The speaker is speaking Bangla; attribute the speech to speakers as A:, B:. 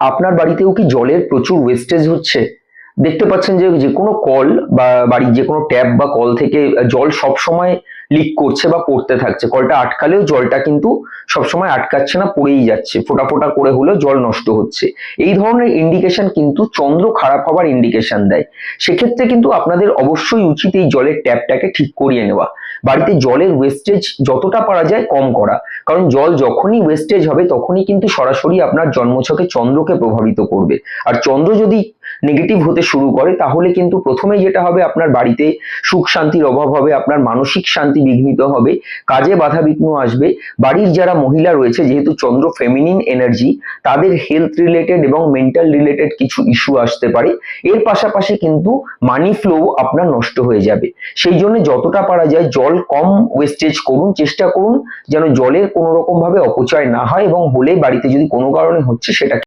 A: আপনার বাড়িতেও কি জলের প্রচুর ওয়েস্টেজ হচ্ছে? দেখতে পাচ্ছেন যে যে কোনো কল বা বাড়ির যে কোনো ট্যাপ বা কল থেকে জল সব সময় লিক করছে বা পড়তে থাকছে। কলটা আটকালেও জলটা কিন্তু সবসময় আটকাচ্ছে না, পড়েই যাচ্ছে। ফোটা ফোটা করে হলেও জল নষ্ট হচ্ছে। এই ধরনের ইন্ডিকেশন কিন্তু চন্দ্র খারাপ হবার ইন্ডিকেশন দেয়। সেক্ষেত্রে কিন্তু আপনাদের অবশ্যই উচিত এই জলের ট্যাপটাকে ঠিক করিয়ে নেওয়া। বাড়িতে জলের ওয়েস্টেজ যতটা পারা যায় কম করা। কারণ জল যখনই ওয়েস্টেজ হবে, তখনই কিন্তু সরাসরি আপনার জন্মছকে চন্দ্রকে প্রভাবিত করবে। আর চন্দ্র যদি নেগেটিভ হতে শুরু করে, তাহলে কিন্তু প্রথমে যেটা হবে আপনার বাড়িতে সুখ শান্তির অভাব হবে, আপনার মানসিক শান্তি বিঘ্নিত হবে, কাজে বাধা বিঘ্ন আসবে, বাড়ির যারা মহিলা রয়েছে, যেহেতু চন্দ্র ফেমিনিন এনার্জি তাদের হেলথ রিলেটেড এবং মেন্টাল রিলেটেড কিছু ইস্যু আসতে পারে, এর পাশাপাশি কিন্তু মানি ফ্লো আপনার নষ্ট হয়ে যাবে। সেই জন্য যতটা পারা যায়, জল কম ওয়েস্টেজ করুন, চেষ্টা করুন যেন জলের কোনো রকম ভাবে অপচয় না হয় এবং হলে বাড়িতে যদি কোনো কারণে হচ্ছে সেটা